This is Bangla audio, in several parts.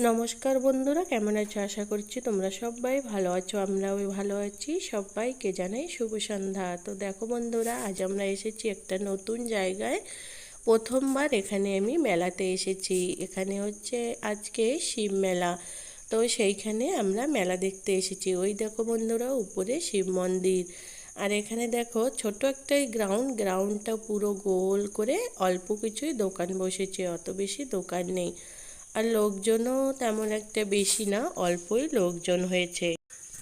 নমস্কার বন্ধুরা, কেমন আছো? আশা করছি তোমরা সবাই ভালো আছো, আমরাও ভালো আছি। সবাইকে জানাই শুভ সন্ধ্যা। তো দেখো বন্ধুরা, আজ আমরা এসেছি একটা নতুন জায়গায়। প্রথমবার এখানে আমি মেলাতে এসেছি। এখানে হচ্ছে আজকে শিব মেলা। তো সেইখানে আমরা মেলা দেখতে এসেছি। ওই দেখো বন্ধুরা, উপরে শিব মন্দির। আর এখানে দেখো ছোট একটা গ্রাউন্ড, গ্রাউন্ডটা পুরো গোল করে অল্প কিছুই দোকান বসেছে, অত বেশি দোকান নেই। আর লোকজনও তেমন একটা বেশি না, অল্পই লোকজন হয়েছে।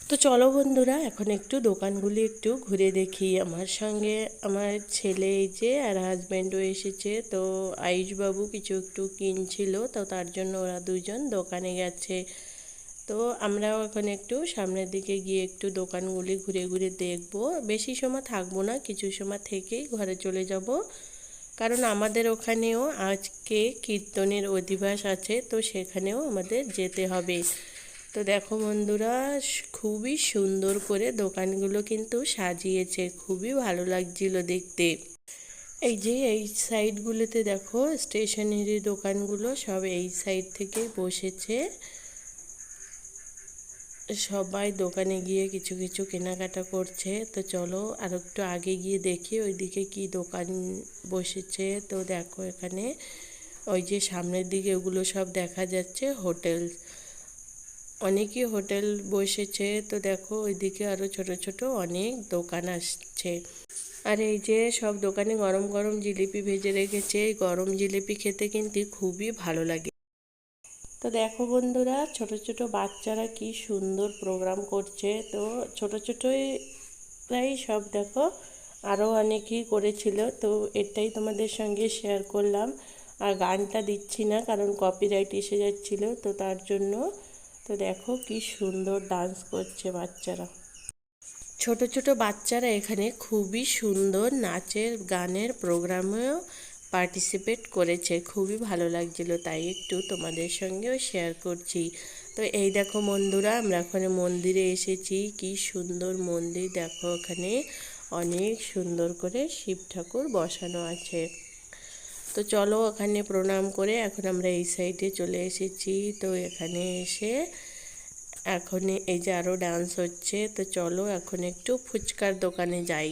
তো চলো বন্ধুরা, এখন একটু দোকানগুলি একটু ঘুরে দেখি। আমার সঙ্গে আমার ছেলে যে আর হাজব্যান্ডও এসেছে, তো আয়ুষবাবু কিছু একটু কিনছিল, তো তার জন্য ওরা দুজন দোকানে গেছে। তো আমরাও এখন একটু সামনের দিকে গিয়ে একটু দোকানগুলি ঘুরে ঘুরে দেখব। বেশি সময় থাকব না, কিছু সময় থেকেই ঘরে চলে যাব। কারণ আমাদের ওখানেও আজকে কীর্তনের অধিবাস আছে, তো সেখানেও আমাদের যেতে হবে। তো দেখো বন্ধুরা, খুবই সুন্দর করে দোকানগুলো কিন্তু সাজিয়েছে, খুবই ভালো লাগছিল দেখতে। এই যে এই সাইডগুলোতে দেখো, স্টেশনারি দোকানগুলো সব এই সাইড থেকে বসেছে। সবাই দোকানে গিয়ে কিছু কিছু কেনাকাটা করছে। তো চলো আর একটু আগে গিয়ে দেখি ওইদিকে কি দোকান বসেছে। তো দেখো এখানে ওই যে সামনের দিকে ওগুলো সব দেখা যাচ্ছে হোটেল। অনেকই হোটেল বসেছে। তো দেখো ওইদিকে আরও ছোট ছোট অনেক দোকান আসছে। আর এই যে সব দোকানে গরম গরম জিলিপি ভেজে রেখেছে। এই গরম জিলিপি খেতে কিন্তু খুবই ভালো লাগে। তো দেখো বন্ধুরা, ছোট ছোট বাচ্চারা কি সুন্দর প্রোগ্রাম করছে। তো ছোট ছোটই প্রায় সব দেখো আরও অনেকেই করেছিল। তো এটাই তোমাদের সঙ্গে শেয়ার করলাম। আর গানটা দিচ্ছি না, কারণ কপিরাইট এসে যাচ্ছিল, তো তার জন্য। তো দেখো কি সুন্দর ডান্স করছে বাচ্চারা। ছোট ছোট বাচ্চারা এখানে খুবই সুন্দর নাচের, গানের প্রোগ্রামেও পার্টিসিপেট করেছে, খুবই ভালো লাগছিল, তাই একটু তোমাদের সঙ্গেও শেয়ার করছি। তো এই দেখো বন্ধুরা, আমরা ওখানে মন্দিরে এসেছি, কি সুন্দর মন্দির, দেখো ওখানে অনেক সুন্দর করে শিব ঠাকুর বসানো আছে। তো চলো ওখানে প্রণাম করে এখন আমরা এই সাইডে চলে এসেছি, তো এখানে এসে এখন এই যে আরও ডান্স হচ্ছে, তো চলো এখন একটু ফুচকার দোকানে যাই।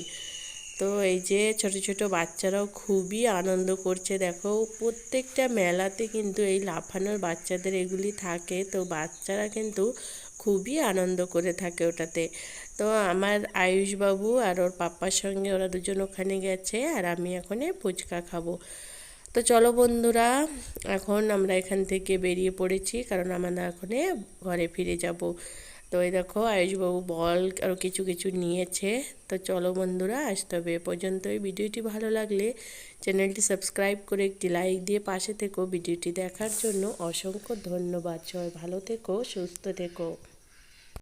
তো এই যে ছোট ছোট বাচ্চারাও খুবই আনন্দ করছে। দেখো, প্রত্যেকটা মেলাতে কিন্তু এই লাফানোর বাচ্চাদের এগুলি থাকে। তো বাচ্চারা কিন্তু খুবই আনন্দ করে থাকে ওটাতে। তো আমার আয়ুষবাবু আর ওর পাপ্পার সঙ্গে ওরা দুজন ওখানে গেছে আর আমি এখন ফুচকা খাব। তো চলো বন্ধুরা, এখন আমরা এখান থেকে বেরিয়ে পড়েছি কারণ আমরা এখন ঘরে ফিরে যাব। তো এই দেখো আয়ুষবাবু বল আরও কিছু কিছু নিয়েছে। তো চলো বন্ধুরা আসতে হবে এ পর্যন্ত এই ভিডিওটি ভালো লাগলে চ্যানেলটি সাবস্ক্রাইব করে একটি লাইক দিয়ে পাশে থেকো। ভিডিওটি দেখার জন্য অসংখ্য ধন্যবাদ। সবাই ভালো থেকো, সুস্থ থেকো।